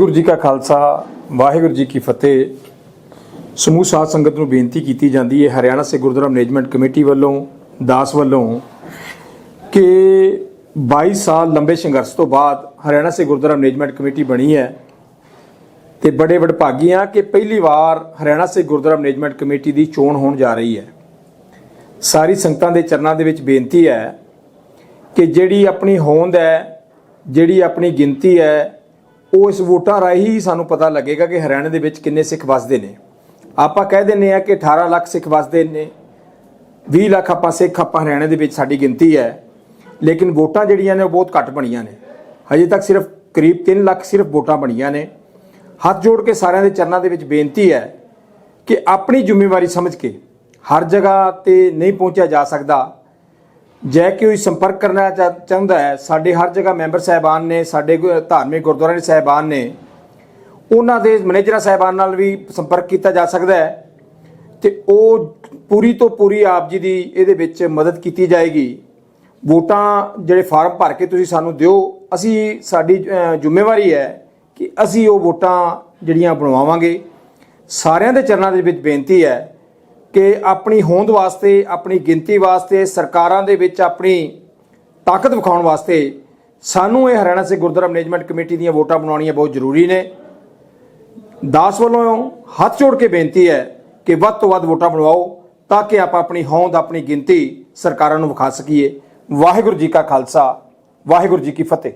ਵਾਹਿਗੁਰੂ ਜੀ ਕਾ ਖਾਲਸਾ, ਵਾਹਿਗੁਰੂ ਜੀ ਕੀ ਫਤਿਹ। ਸਮੂਹ ਸਾਧ ਸੰਗਤ ਨੂੰ ਬੇਨਤੀ ਕੀਤੀ ਜਾਂਦੀ ਹੈ, ਹਰਿਆਣਾ ਸੇ ਗੁਰਦੁਆਰਾ ਮੈਨੇਜਮੈਂਟ ਕਮੇਟੀ ਵੱਲੋਂ, ਦਾਸ ਵੱਲੋਂ, ਕਿ 22 ਸਾਲ ਲੰਬੇ ਸੰਘਰਸ਼ ਤੋਂ ਬਾਅਦ ਹਰਿਆਣਾ ਸੇ ਗੁਰਦੁਆਰਾ ਮੈਨੇਜਮੈਂਟ ਕਮੇਟੀ ਬਣੀ ਹੈ ਤੇ ਬੜੇ ਵਡਭਾਗੀ ਆ ਕਿ ਪਹਿਲੀ ਵਾਰ ਹਰਿਆਣਾ ਸੇ ਗੁਰਦੁਆਰਾ ਮੈਨੇਜਮੈਂਟ ਕਮੇਟੀ ਦੀ ਚੋਣ ਹੋਣ ਜਾ ਰਹੀ ਹੈ। ਸਾਰੀ ਸੰਗਤਾਂ ਦੇ ਚਰਨਾਂ ਦੇ ਵਿੱਚ ਬੇਨਤੀ ਹੈ ਕਿ ਜਿਹੜੀ ਆਪਣੀ ਹੋਂਦ ਹੈ, ਜਿਹੜੀ ਆਪਣੀ ਗਿਣਤੀ ਹੈ ਉਹ ਇਸ ਵੋਟਾਂ ਰਾਹੀਂ ਹੀ ਸਾਨੂੰ ਪਤਾ ਲੱਗੇਗਾ ਕਿ ਹਰਿਆਣੇ ਦੇ ਵਿੱਚ ਕਿੰਨੇ ਸਿੱਖ ਵਸਦੇ ਨੇ। ਆਪਾਂ ਕਹਿ ਦਿੰਨੇ ਆ ਕਿ 18 ਲੱਖ ਸਿੱਖ ਵਸਦੇ ਨੇ। 20 ਲੱਖ ਆਪਾਂ ਸਿੱਖ, ਆਪਾਂ ਹਰਿਆਣੇ ਦੇ ਵਿੱਚ ਸਾਡੀ ਗਿਣਤੀ ਹੈ। ਲੇਕਿਨ ਵੋਟਾਂ ਜਿਹੜੀਆਂ ਨੇ ਉਹ ਬਹੁਤ ਘੱਟ ਬਣੀਆਂ ਨੇ। ਹਜੇ ਤੱਕ ਸਿਰਫ ਕਰੀਬ 3 ਲੱਖ ਸਿਰਫ ਵੋਟਾਂ ਬਣੀਆਂ ਨੇ। ਹੱਥ ਜੋੜ ਕੇ ਸਾਰਿਆਂ ਦੇ ਚਰਨਾਂ ਦੇ ਵਿੱਚ ਬੇਨਤੀ ਹੈ ਕਿ ਆਪਣੀ ਜ਼ਿੰਮੇਵਾਰੀ ਸਮਝ ਕੇ ਹਰ ਜਗ੍ਹਾ ਤੇ ਨਹੀਂ ਪਹੁੰਚਿਆ ਜਾ ਸਕਦਾ। ਜੇ ਕੋਈ ਸੰਪਰਕ ਕਰਨਾ ਚਾ- ਚਾਹੁੰਦਾ ਹੈ, ਸਾਡੇ ਹਰ ਜਗ੍ਹਾ ਮੈਂਬਰ ਸਾਹਿਬਾਨ ਨੇ, ਸਾਡੇ ਗੁ- ਧਾਰਮਿਕ ਗੁਰਦੁਆਰੇ ਦੇ ਸਾਹਿਬਾਨ ਨੇ, ਉਹਨਾਂ ਦੇ ਮੈਨੇਜਰਾਂ ਸਾਹਿਬਾਨ ਨਾਲ ਵੀ ਸੰਪਰਕ ਕੀਤਾ ਜਾ ਸਕਦਾ ਹੈ ਤੇ ਉਹ ਪੂਰੀ ਤੋਂ ਪੂਰੀ ਆਪ ਜੀ ਦੀ ਇਹਦੇ ਵਿੱਚ ਮਦਦ ਕੀਤੀ ਜਾਏਗੀ। ਵੋਟਾਂ ਜਿਹੜੇ ਫਾਰਮ ਭਰ ਕੇ ਤੁਸੀਂ ਸਾਨੂੰ ਦਿਓ, ਅਸੀਂ, ਸਾਡੀ ਜ਼ਿੰਮੇਵਾਰੀ ਹੈ ਕਿ ਅਸੀਂ ਉਹ ਵੋਟਾਂ ਜਿਹੜੀਆਂ ਬਣਵਾਵਾਂਗੇ। ਸਾਰਿਆਂ ਦੇ ਚਰਨਾਂ ਦੇ ਵਿੱਚ ਬੇਨਤੀ ਹੈ ਕਿ ਆਪਣੀ ਹੋਂਦ ਵਾਸਤੇ, ਆਪਣੀ ਗਿਣਤੀ ਵਾਸਤੇ, ਸਰਕਾਰਾਂ ਦੇ ਵਿੱਚ ਆਪਣੀ ਤਾਕਤ ਵਿਖਾਉਣ ਵਾਸਤੇ ਸਾਨੂੰ ਇਹ ਹਰਿਆਣਾ ਸੇ ਗੁਰਦੁਆਰਾ ਮੈਨੇਜਮੈਂਟ ਕਮੇਟੀ ਦੀਆਂ ਵੋਟਾਂ ਬਣਾਉਣੀਆਂ ਬਹੁਤ ਜ਼ਰੂਰੀ ਨੇ। ਦਾਸ ਵੱਲੋਂ ਹੱਥ ਜੋੜ ਕੇ ਬੇਨਤੀ ਹੈ ਕਿ ਵੱਧ ਤੋਂ ਵੱਧ ਵੋਟਾਂ ਬਣਵਾਓ ਤਾਂ ਕਿ ਆਪਾਂ ਆਪਣੀ ਹੋਂਦ, ਆਪਣੀ ਗਿਣਤੀ ਸਰਕਾਰਾਂ ਨੂੰ ਵਿਖਾ ਸਕੀਏ। ਵਾਹਿਗੁਰੂ ਜੀ ਕਾ ਖਾਲਸਾ, ਵਾਹਿਗੁਰੂ ਜੀ ਕੀ ਫਤਿਹ।